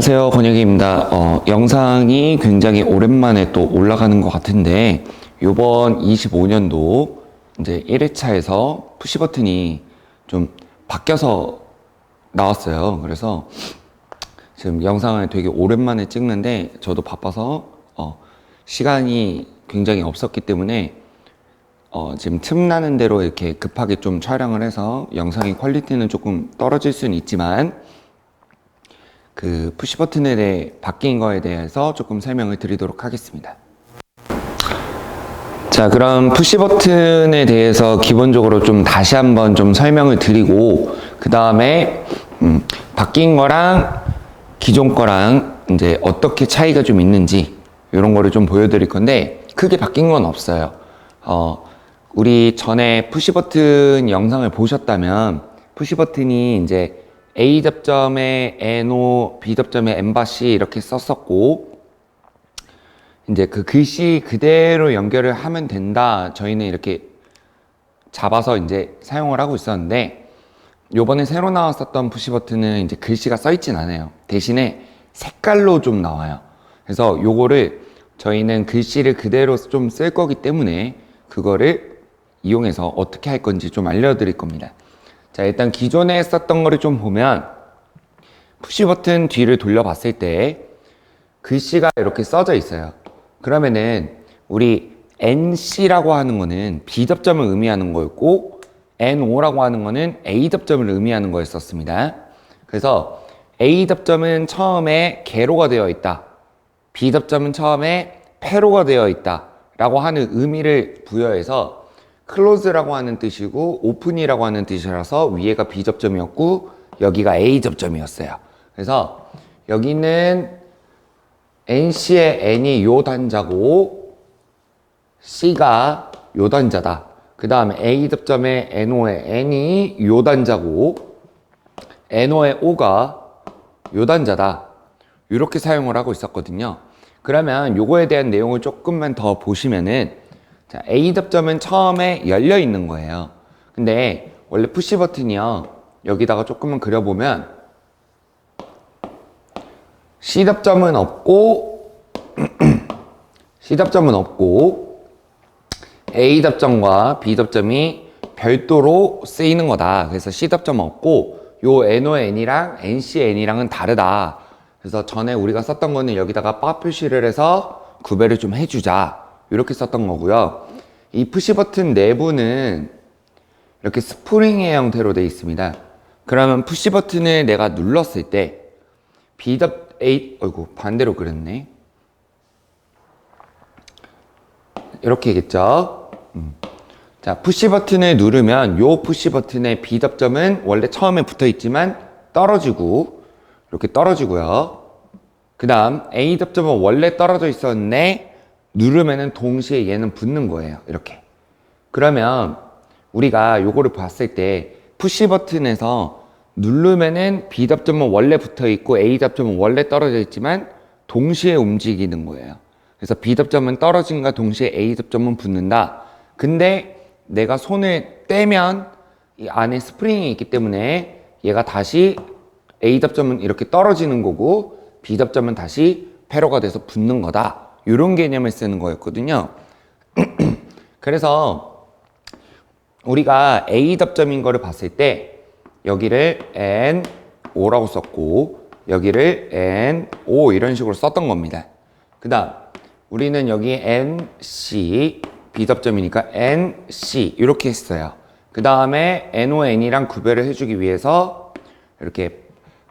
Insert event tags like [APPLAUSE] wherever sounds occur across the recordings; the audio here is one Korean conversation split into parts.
안녕하세요. 권혁입니다. 어, 영상이 굉장히 오랜만에 또 올라가는 것 같은데, 요번 25년도 이제 1회차에서 푸시 버튼이 좀 바뀌어서 나왔어요. 그래서 지금 영상을 되게 오랜만에 찍는데, 저도 바빠서, 어, 시간이 굉장히 없었기 때문에, 어, 지금 틈나는 대로 이렇게 급하게 좀 촬영을 해서 영상의 퀄리티는 조금 떨어질 수는 있지만, 그 푸시 버튼에 대해 바뀐 거에 대해서 조금 설명을 드리도록 하겠습니다. 자, 그럼 푸시 버튼에 대해서 기본적으로 좀 다시 한번 좀 설명을 드리고, 그 다음에, 음, 바뀐 거랑 기존 거랑 이제 어떻게 차이가 좀 있는지, 이런 거를 좀 보여드릴 건데, 크게 바뀐 건 없어요. 어, 우리 전에 푸시 버튼 영상을 보셨다면, 푸시 버튼이 이제 A 접점에 NO, B 접점에 엠바시 이렇게 썼었고, 이제 그 글씨 그대로 연결을 하면 된다. 저희는 이렇게 잡아서 이제 사용을 하고 있었는데, 요번에 새로 나왔었던 푸시 버튼은 이제 글씨가 써 있진 않아요. 대신에 색깔로 좀 나와요. 그래서 요거를 저희는 글씨를 그대로 좀 쓸 거기 때문에 그거를 이용해서 어떻게 할 건지 좀 알려드릴 겁니다. 자, 일단 기존에 썼던 거를 좀 보면 푸시 버튼 뒤를 돌려봤을 때 글씨가 이렇게 써져 있어요. 그러면은 우리 NC라고 하는 거는 B 접점을 의미하는 거였고 NO라고 하는 거는 A 접점을 의미하는 거였었습니다. 그래서 A 접점은 처음에 개로가 되어 있다. B 접점은 처음에 패로가 되어 있다. 라고 하는 의미를 부여해서 클로즈라고 하는 뜻이고 오픈이라고 하는 뜻이라서 위에가 B 접점이었고 여기가 A 접점이었어요. 그래서 여기는 NC의 N이 요 단자고 C가 요 단자다. 그 다음에 A 접점의 NO의 N이 요 단자고 NO의 O가 요 단자다. 이렇게 사용을 하고 있었거든요. 그러면 요거에 대한 내용을 조금만 더 보시면은 자, A 접점은 처음에 열려 있는 거예요. 근데 원래 푸시 버튼이요. 여기다가 조금만 그려보면 C 접점은 없고 [CLEARS THROAT] C 접점은 없고 A 접점과 B 접점이 별도로 쓰이는 거다. 그래서 C 접점 없고 요 NON이랑 NCN이랑은 다르다. 그래서 전에 우리가 썼던 거는 여기다가 바 표시를 해서 구별을 좀 해주자. 이렇게 썼던 거고요. 이 푸시 버튼 내부는 이렇게 스프링의 형태로 되어 있습니다. 그러면 푸시 버튼을 내가 눌렀을 때 B접 A 어이구 반대로 그렸네. 이렇게겠죠. 음. 자 푸시 버튼을 누르면 요 푸시 버튼의 B 접점은 원래 처음에 붙어 있지만 떨어지고 이렇게 떨어지고요. 그 다음 A 접점은 원래 떨어져 있었는데 누르면은 동시에 얘는 붙는 거예요. 이렇게. 그러면 우리가 요거를 봤을 때 푸시 버튼에서 누르면은 B 접점은 원래 붙어 있고 A 접점은 원래 떨어져 있지만 동시에 움직이는 거예요. 그래서 B 접점은 떨어진과 동시에 A 접점은 붙는다. 근데 내가 손을 떼면 이 안에 스프링이 있기 때문에 얘가 다시 A 접점은 이렇게 떨어지는 거고 B 접점은 다시 패로가 돼서 붙는 거다. 이런 개념을 쓰는 거였거든요. [CLEARS THROAT] 그래서 우리가 A 접점인 거를 봤을 때 여기를 N, O라고 썼고 여기를 N, O 이런 식으로 썼던 겁니다. 그 다음 우리는 여기 N, C, B 접점이니까 N, C 이렇게 했어요. 그 다음에 NO, N이랑 구별을 해주기 위해서 이렇게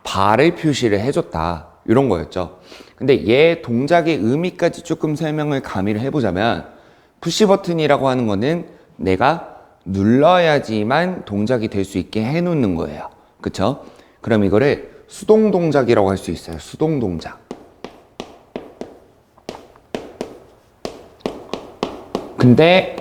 발을 표시를 해줬다. 이런 거였죠. 근데 얘 동작의 의미까지 조금 설명을 가미를 해보자면 푸시 버튼이라고 하는 거는 내가 눌러야지만 동작이 될 수 있게 해놓는 거예요. 그쵸? 그럼 이거를 수동 동작이라고 할 수 있어요. 수동 동작. 근데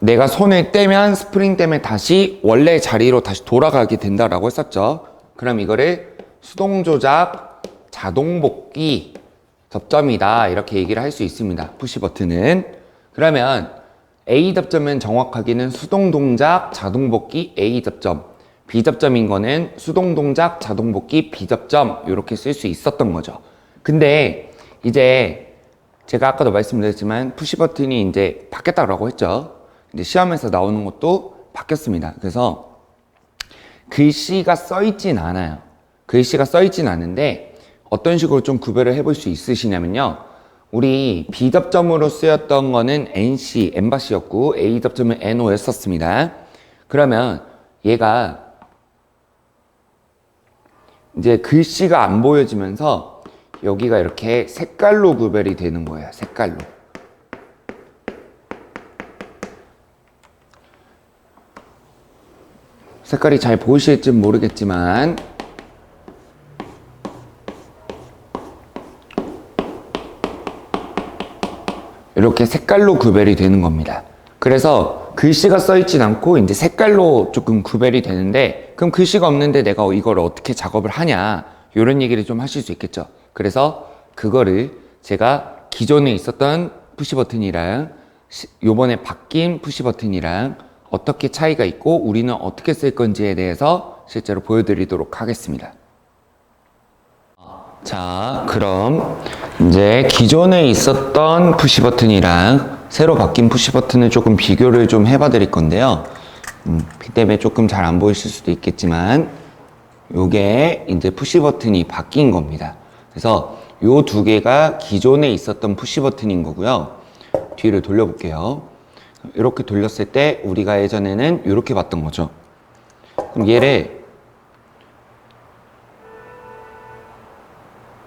내가 손을 떼면 스프링 때문에 다시 원래 자리로 다시 돌아가게 된다라고 했었죠. 그럼 이거를 수동 조작 자동 복귀 접점이다 이렇게 얘기를 할 수 있습니다. 푸시 버튼은 그러면 A 접점은 정확하게는 수동 동작 자동 복귀 A 접점 비접점인 거는 수동 동작, 자동 복귀, 비접점 이렇게 쓸 수 있었던 거죠. 근데 이제 제가 아까도 말씀드렸지만 푸시 버튼이 이제 바뀌었다고 했죠. 이제 시험에서 나오는 것도 바뀌었습니다. 그래서 글씨가 써 있진 않아요. 글씨가 써 있진 않은데 어떤 식으로 좀 구별을 해볼 수 있으시냐면요. 우리 B접점으로 쓰였던 거는 NC, 엠바시였고 A접점은 NO였었습니다. 그러면 얘가 이제 글씨가 안 보여지면서 여기가 이렇게 색깔로 구별이 되는 거예요. 색깔로. 색깔이 잘 보이실지 모르겠지만 이렇게 색깔로 구별이 되는 겁니다. 그래서 글씨가 써 있진 않고 이제 색깔로 조금 구별이 되는데 그럼 글씨가 없는데 내가 이걸 어떻게 작업을 하냐 이런 얘기를 좀 하실 수 있겠죠. 그래서 그거를 제가 기존에 있었던 푸시 버튼이랑 시- 요번에 바뀐 푸시 버튼이랑 어떻게 차이가 있고 우리는 어떻게 쓸 건지에 대해서 실제로 보여드리도록 하겠습니다. 자, 그럼 이제 기존에 있었던 푸시 버튼이랑 새로 바뀐 푸시 버튼을 조금 비교를 좀 해봐 드릴 건데요. 음, 비 때문에 조금 잘 안 보이실 수도 있겠지만, 요게 이제 푸시 버튼이 바뀐 겁니다. 그래서 요 두 개가 기존에 있었던 푸시 버튼인 거고요. 뒤를 돌려볼게요. 이렇게 돌렸을 때 우리가 예전에는 이렇게 봤던 거죠. 그럼 얘를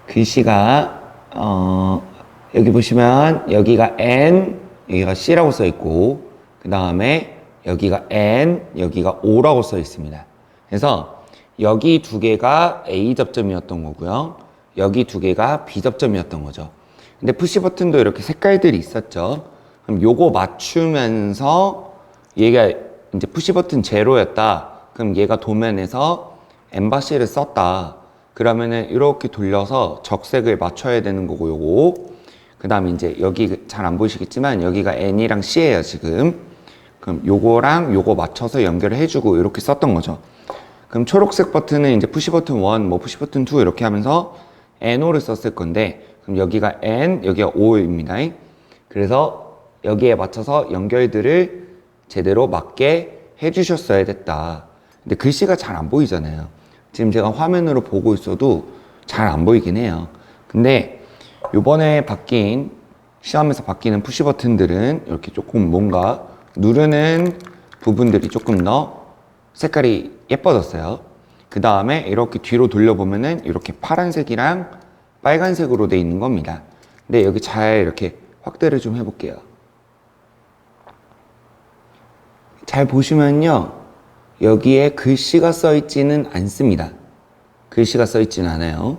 글씨가 어, 여기 보시면 여기가 N 여기가 C라고 써 있고 그 다음에 여기가 N 여기가 O라고 써 있습니다. 그래서 여기 두 개가 A 접점이었던 거고요. 여기 두 개가 B 접점이었던 거죠. 근데 푸시 버튼도 이렇게 색깔들이 있었죠. 그럼 요거 맞추면서 얘가 이제 푸시 버튼 제로였다. 그럼 얘가 도면에서 엠바시를 썼다. 그러면은 이렇게 돌려서 적색을 맞춰야 되는 거고 요거. 그 다음에 이제 여기 잘 안 보이시겠지만 여기가 N이랑 C예요 지금. 그럼 요거랑 요거 맞춰서 연결을 해주고 이렇게 썼던 거죠. 그럼 초록색 버튼은 이제 푸시 버튼 1, 뭐 푸시 버튼 2 이렇게 하면서 NO를 썼을 건데 그럼 여기가 N, 여기가 O입니다. 그래서 여기에 맞춰서 연결들을 제대로 맞게 해주셨어야 됐다. 근데 글씨가 잘 안 보이잖아요 지금 제가 화면으로 보고 있어도 잘 안 보이긴 해요. 근데 요번에 바뀐 시험에서 바뀌는 푸시 버튼들은 이렇게 조금 뭔가 누르는 부분들이 조금 더 색깔이 예뻐졌어요. 그 다음에 이렇게 뒤로 돌려보면은 이렇게 파란색이랑 빨간색으로 돼 있는 겁니다. 근데 여기 잘 이렇게 확대를 좀 해볼게요. 잘 보시면요. 여기에 글씨가 써 있지는 않습니다. 글씨가 써 있지는 않아요.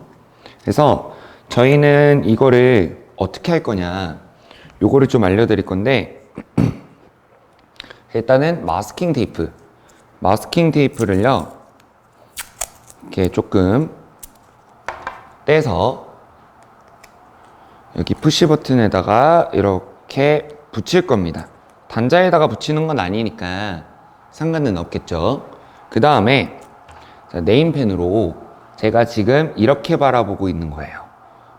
그래서 저희는 이거를 어떻게 할 거냐. 요거를 좀 알려드릴 건데, [CLEARS THROAT] 일단은 마스킹 테이프. 마스킹 테이프를요, 이렇게 조금 떼서 여기 푸시 버튼에다가 이렇게 붙일 겁니다. 단자에다가 붙이는 건 아니니까 상관은 없겠죠. 그 다음에 네임펜으로 제가 지금 이렇게 바라보고 있는 거예요.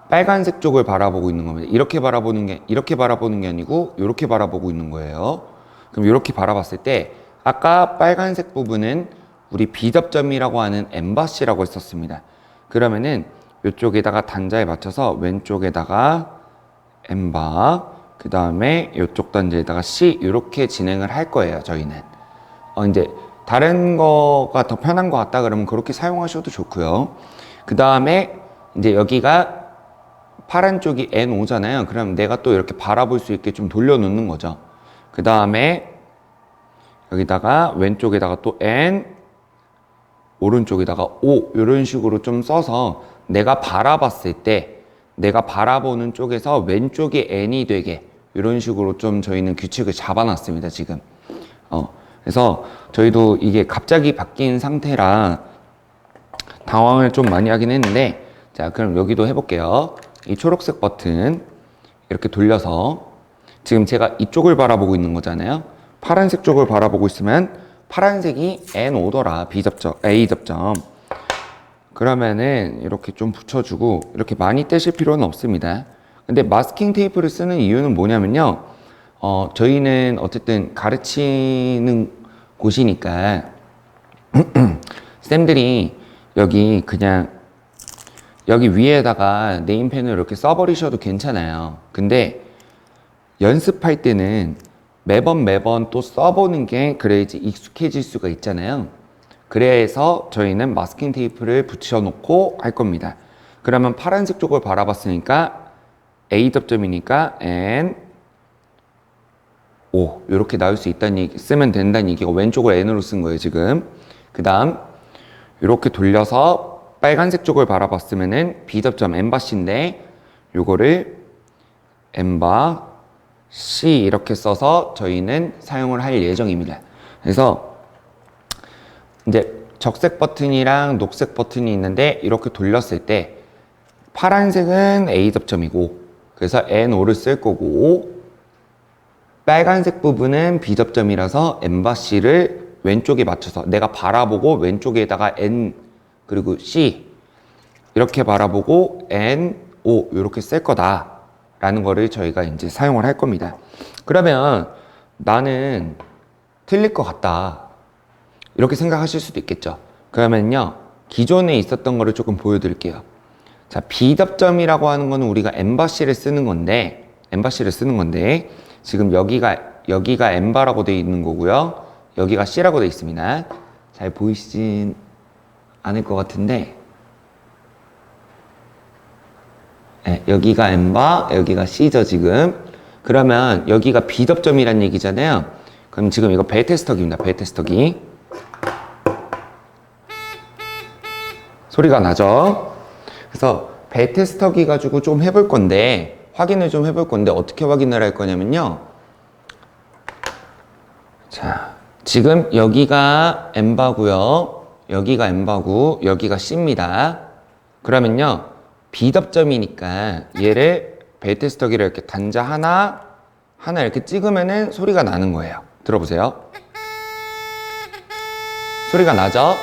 빨간색 쪽을 바라보고 있는 겁니다. 이렇게 바라보는 게 이렇게 바라보는 게 아니고 이렇게 바라보고 있는 거예요. 그럼 이렇게 바라봤을 때 아까 빨간색 부분은 우리 비접점이라고 하는 엠바시라고 했었습니다. 그러면은 이쪽에다가 단자에 맞춰서 왼쪽에다가 엠바 그 다음에 이쪽 단자에다가 C 이렇게 진행을 할 거예요. 저희는. 어, 이제 다른 거가 더 편한 것 같다 그러면 그렇게 사용하셔도 좋고요. 그 다음에 이제 여기가 파란 쪽이 N5잖아요. 그럼 내가 또 이렇게 바라볼 수 있게 좀 돌려놓는 거죠. 그 다음에 여기다가 왼쪽에다가 또 N, 오른쪽에다가 O 이런 식으로 좀 써서 내가 바라봤을 때 내가 바라보는 쪽에서 왼쪽이 N이 되게 이런 식으로 좀 저희는 규칙을 잡아놨습니다. 지금. 어, 그래서 저희도 이게 갑자기 바뀐 상태라 당황을 좀 많이 하긴 했는데 자 그럼 여기도 해볼게요 이 초록색 버튼 이렇게 돌려서 지금 제가 이쪽을 바라보고 있는 거잖아요 파란색 쪽을 바라보고 있으면 파란색이 N5더라 B 접점, A 접점. 그러면은 이렇게 좀 붙여주고 이렇게 많이 떼실 필요는 없습니다. 근데 마스킹 테이프를 쓰는 이유는 뭐냐면요. 어, 저희는 어쨌든 가르치는 곳이니까 [CLEARS THROAT] 쌤들이 여기 그냥 여기 위에다가 네임펜을 이렇게 써버리셔도 괜찮아요. 근데 연습할 때는 매번 매번 또 써보는 게 그래야지 익숙해질 수가 있잖아요. 그래서 저희는 마스킹 테이프를 붙여놓고 할 겁니다. 그러면 파란색 쪽을 바라봤으니까 A 접점이니까 N O 이렇게 나올 수 있다는 얘기 쓰면 된다는 얘기가 왼쪽을 N으로 쓴 거예요 지금. 그 다음 이렇게 돌려서 빨간색 쪽을 바라봤으면은 B 접점 N 바씨인데 요거를 N 바 C 이렇게 써서 저희는 사용을 할 예정입니다. 그래서 이제 적색 버튼이랑 녹색 버튼이 있는데 이렇게 돌렸을 때 파란색은 A 접점이고 그래서 N5를 쓸 거고 빨간색 부분은 B 접점이라서 N 바 C를 왼쪽에 맞춰서 내가 바라보고 왼쪽에다가 N 그리고 C 이렇게 바라보고 N, O 이렇게 쓸 거다 라는 거를 저희가 이제 사용을 할 겁니다. 그러면 나는 틀릴 것 같다. 이렇게 생각하실 수도 있겠죠. 그러면요. 기존에 있었던 거를 조금 보여드릴게요. 자, 비접점이라고 하는 거는 우리가 엠바시를 쓰는 건데, 엠바시를 쓰는 건데, 지금 여기가, 여기가 엠바라고 되어 있는 거고요. 여기가 C라고 되어 있습니다. 잘 보이시진 않을 것 같은데, 네, 여기가 엠바, 여기가 C죠, 지금. 그러면 여기가 비접점이란 얘기잖아요. 그럼 지금 이거 벨 테스터기입니다. 벨 테스터기. 소리가 나죠? 그래서 벨 테스터기 가지고 좀 해볼 건데, 확인을 좀 해볼 건데, 어떻게 확인을 할 거냐면요. 자, 지금 여기가 엠바고요. 여기가 엠바고, 여기가 C입니다. 그러면요. 비접점이니까 얘를 벨 테스터기를 이렇게 단자 하나, 하나 이렇게 찍으면은 소리가 나는 거예요. 들어보세요. 소리가 나죠?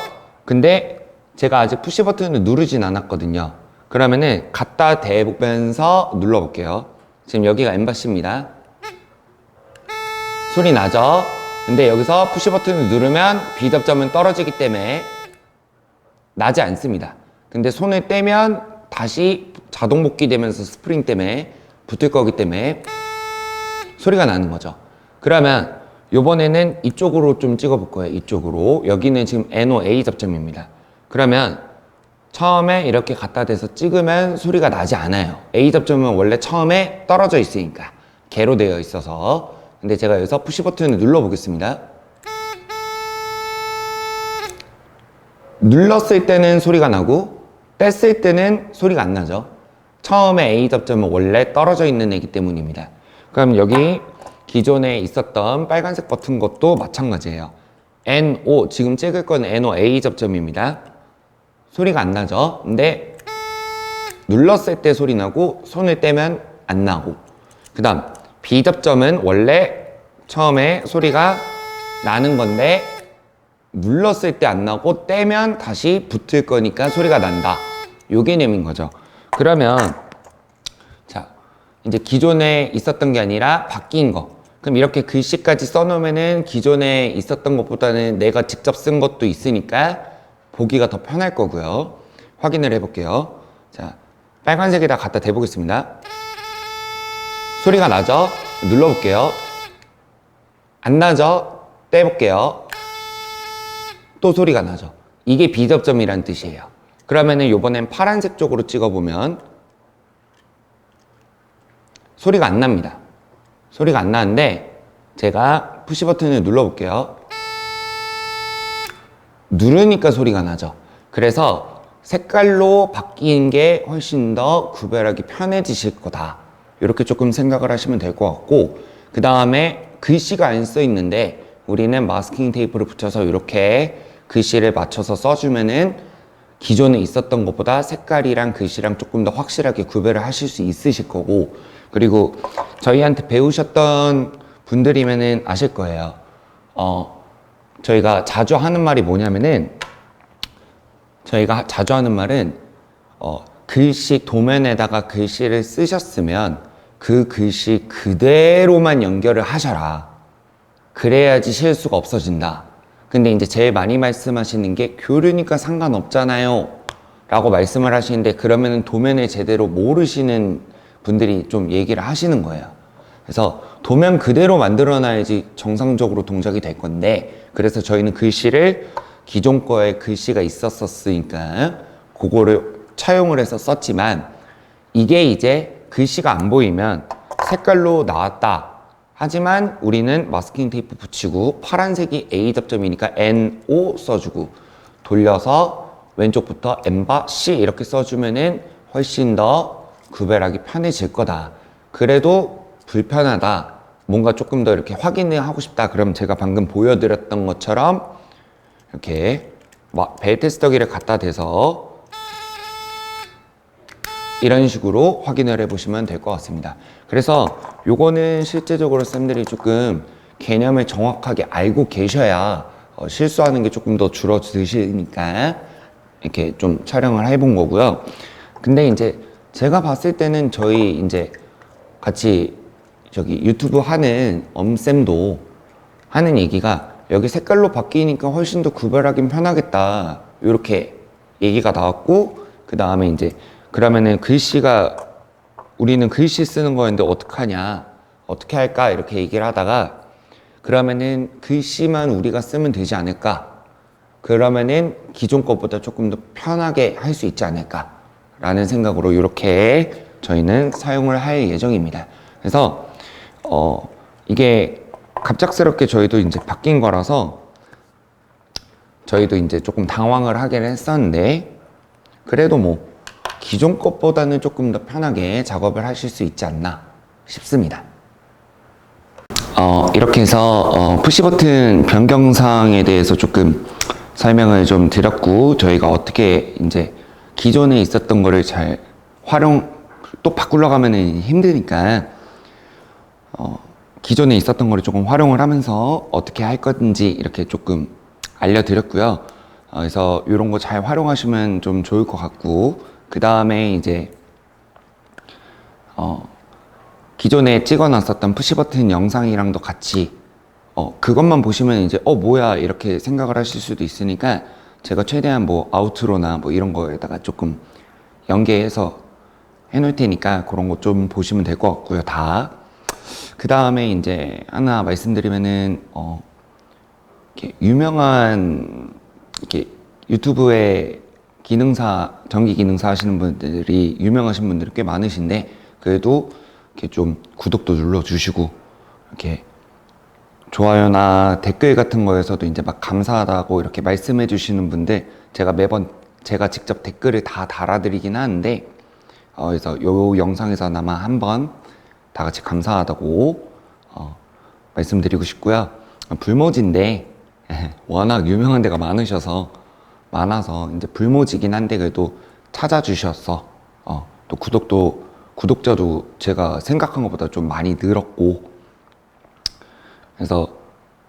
근데 제가 아직 푸시 버튼을 누르진 않았거든요. 그러면은 갖다 대보면서 눌러볼게요. 지금 여기가 엠바시입니다. 소리 나죠? 근데 여기서 푸시 버튼을 누르면 비접점은 떨어지기 때문에 나지 않습니다. 근데 손을 떼면 다시 자동 복귀되면서 스프링 때문에 붙을 거기 때문에 소리가 나는 거죠. 그러면 요번에는 이쪽으로 좀 찍어 볼 거예요. 이쪽으로. 여기는 지금 NOA 접점입니다. 그러면 처음에 이렇게 갖다 대서 찍으면 소리가 나지 않아요. A 접점은 원래 처음에 떨어져 있으니까. 개로 되어 있어서. 근데 제가 여기서 푸시 버튼을 눌러 보겠습니다. 눌렀을 때는 소리가 나고 뗐을 때는 소리가 안 나죠. 처음에 A 접점은 원래 떨어져 있는 애기 때문입니다. 그럼 여기 기존에 있었던 빨간색 버튼 것도 마찬가지예요. NO, 지금 찍을 건 NO A 접점입니다. 소리가 안 나죠? 근데 눌렀을 때 소리 나고 손을 떼면 안 나고 그 다음 B 접점은 원래 처음에 소리가 나는 건데 눌렀을 때 안 나고 떼면 다시 붙을 거니까 소리가 난다. 요 개념인 거죠. 그러면 자 이제 기존에 있었던 게 아니라 바뀐 거. 그럼 이렇게 글씨까지 써놓으면은 기존에 있었던 것보다는 내가 직접 쓴 것도 있으니까 보기가 더 편할 거고요. 확인을 해볼게요. 자 빨간색에다 갖다 대보겠습니다. 소리가 나죠? 눌러볼게요. 안 나죠? 떼볼게요. 또 소리가 나죠. 이게 비접점이란 뜻이에요. 그러면은 요번엔 파란색 쪽으로 찍어보면 소리가 안 납니다. 소리가 안 나는데 제가 푸시 버튼을 눌러볼게요. 누르니까 소리가 나죠. 그래서 색깔로 바뀌는 게 훨씬 더 구별하기 편해지실 거다. 이렇게 조금 생각을 하시면 될 것 같고 그 다음에 글씨가 안 써 있는데 우리는 마스킹 테이프를 붙여서 이렇게 글씨를 맞춰서 써주면은 기존에 있었던 것보다 색깔이랑 글씨랑 조금 더 확실하게 구별을 하실 수 있으실 거고 그리고 저희한테 배우셨던 분들이면은 아실 거예요. 어, 저희가 자주 하는 말이 뭐냐면은 저희가 자주 하는 말은 어, 글씨 도면에다가 글씨를 쓰셨으면 그 글씨 그대로만 연결을 하셔라. 그래야지 실수가 없어진다. 근데 이제 제일 많이 말씀하시는 게 교류니까 상관없잖아요. 라고 말씀을 하시는데 그러면은 도면을 제대로 모르시는 분들이 좀 얘기를 하시는 거예요. 그래서 도면 그대로 만들어 놔야지 정상적으로 동작이 될 건데 그래서 저희는 글씨를 기존 거에 글씨가 있었었으니까 그거를 차용을 해서 썼지만 이게 이제 글씨가 안 보이면 색깔로 나왔다. 하지만 우리는 마스킹 테이프 붙이고 파란색이 A 접점이니까 NO 써주고 돌려서 왼쪽부터 N바 C 이렇게 써주면은 훨씬 더 구별하기 편해질 거다. 그래도 불편하다. 뭔가 조금 더 이렇게 확인을 하고 싶다. 그럼 제가 방금 보여드렸던 것처럼 이렇게 막 벨테스터기를 갖다 대서 이런 식으로 확인을 해보시면 될 것 같습니다. 그래서 요거는 실제적으로 쌤들이 조금 개념을 정확하게 알고 계셔야 어, 실수하는 게 조금 더 줄어드시니까 이렇게 좀 촬영을 해본 거고요. 근데 이제 제가 봤을 때는 저희 이제 같이 저기 유튜브 하는 엄쌤도 하는 얘기가 여기 색깔로 바뀌니까 훨씬 더 구별하긴 편하겠다. 이렇게 얘기가 나왔고, 그 다음에 이제 그러면은 글씨가 우리는 글씨 쓰는 거였는데 어떡하냐, 어떻게 할까 이렇게 얘기를 하다가 그러면은 글씨만 우리가 쓰면 되지 않을까? 그러면은 기존 것보다 조금 더 편하게 할 수 있지 않을까 라는 생각으로 이렇게 저희는 사용을 할 예정입니다. 그래서 어 이게 갑작스럽게 저희도 이제 바뀐 거라서 저희도 이제 조금 당황을 하긴 했었는데 그래도 뭐 기존 것보다는 조금 더 편하게 작업을 하실 수 있지 않나 싶습니다. 어, 이렇게 해서 어, 푸시 버튼 변경사항에 대해서 조금 설명을 좀 드렸고 저희가 어떻게 이제 기존에 있었던 거를 잘 활용 또 바꾸려고 하면은 힘드니까 어, 기존에 있었던 거를 조금 활용을 하면서 어떻게 할 건지 이렇게 조금 알려드렸고요. 어, 그래서 이런 거 잘 활용하시면 좀 좋을 것 같고 그 다음에 이제 어, 기존에 찍어놨었던 푸시 버튼 영상이랑도 같이 어, 그것만 보시면 이제 어 뭐야 이렇게 생각을 하실 수도 있으니까 제가 최대한 뭐 아우트로나 뭐 이런 거에다가 조금 연계해서 해놓을 테니까 그런 거 좀 보시면 될 것 같고요 다. 그 다음에 이제 하나 말씀드리면은 어 이렇게 유명한 이렇게 유튜브에 기능사 전기 기능사 하시는 분들이 유명하신 분들이 꽤 많으신데 그래도 이렇게 좀 구독도 눌러 주시고 이렇게 좋아요나 댓글 같은 거에서도 이제 막 감사하다고 이렇게 말씀해 주시는 분들 제가 매번 제가 직접 댓글을 다 달아드리긴 하는데 어, 그래서 요 영상에서나마 한번 다 같이 감사하다고 어, 말씀드리고 싶고요. 불모지인데 [LAUGHS] 워낙 유명한 데가 많으셔서 많아서 이제 불모지긴 한데 그래도 찾아주셔서 어, 또 구독도 구독자도 제가 생각한 것보다 좀 많이 늘었고 그래서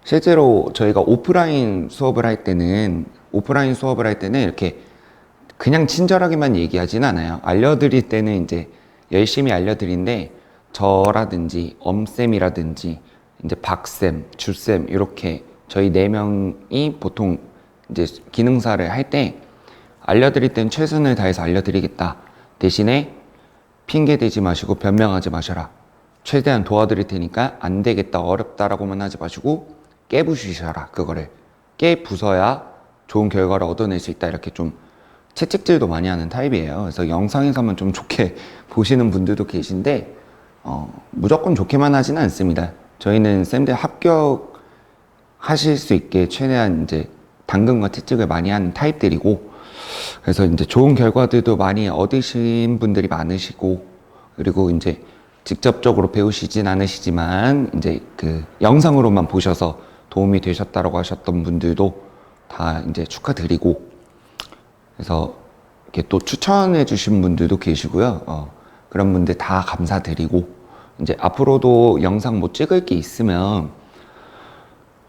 실제로 저희가 오프라인 수업을 할 때는 오프라인 수업을 할 때는 이렇게 그냥 친절하게만 얘기하진 않아요. 알려드릴 때는 이제 열심히 알려드린데 저라든지 엄쌤이라든지 이제 박쌤, 주쌤 이렇게 저희 네 명이 보통 이제 기능사를 할 때 알려드릴 땐 최선을 다해서 알려드리겠다. 대신에 핑계 대지 마시고 변명하지 마셔라. 최대한 도와드릴 테니까 안 되겠다, 어렵다라고만 하지 마시고 깨부수셔라. 그거를 깨부숴야 좋은 결과를 얻어낼 수 있다. 이렇게 좀 채찍질도 많이 하는 타입이에요. 그래서 영상에서만 좀 좋게 [LAUGHS] 보시는 분들도 계신데 어, 무조건 좋게만 하지는 않습니다. 저희는 쌤들 합격하실 수 있게 최대한 이제 당근과 채찍을 많이 하는 타입들이고 그래서 이제 좋은 결과들도 많이 얻으신 분들이 많으시고 그리고 이제 직접적으로 배우시진 않으시지만 이제 그 영상으로만 보셔서 도움이 되셨다라고 하셨던 분들도 다 이제 축하드리고 그래서 이렇게 또 추천해 주신 분들도 계시고요. 어, 그런 분들 다 감사드리고 이제 앞으로도 영상 뭐 찍을 게 있으면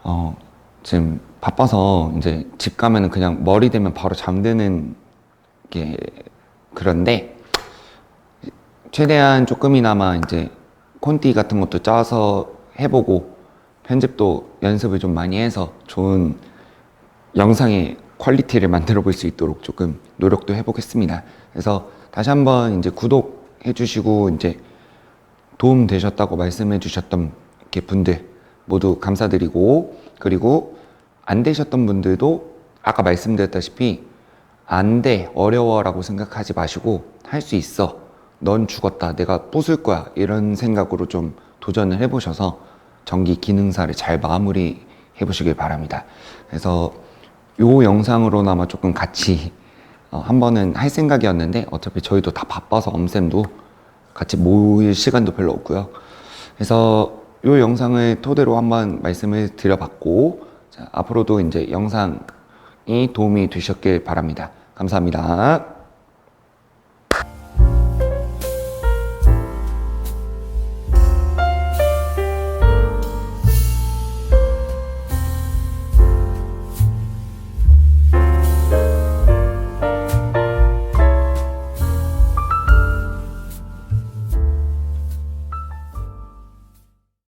어, 지금 바빠서 이제 집 가면은 그냥 머리 대면 바로 잠드는 게 그런데 최대한 조금이나마 이제 콘티 같은 것도 짜서 해보고 편집도 연습을 좀 많이 해서 좋은 영상의 퀄리티를 만들어 볼 수 있도록 조금 노력도 해보겠습니다. 그래서 다시 한번 이제 구독 해 주시고 이제 도움 되셨다고 말씀해 주셨던 분들 모두 감사드리고 그리고 안 되셨던 분들도 아까 말씀드렸다시피 안 돼, 어려워라고 생각하지 마시고 할 수 있어. 넌 죽었다. 내가 부술 거야. 이런 생각으로 좀 도전을 해보셔서 전기 기능사를 잘 마무리 해보시길 바랍니다. 그래서 요 영상으로나마 조금 같이 어, 한 번은 할 생각이었는데 어차피 저희도 다 바빠서 엄쌤도 같이 모일 시간도 별로 없고요. 그래서 요 영상을 토대로 한번 말씀을 드려봤고 자, 앞으로도 이제 영상이 도움이 되셨길 바랍니다. 감사합니다.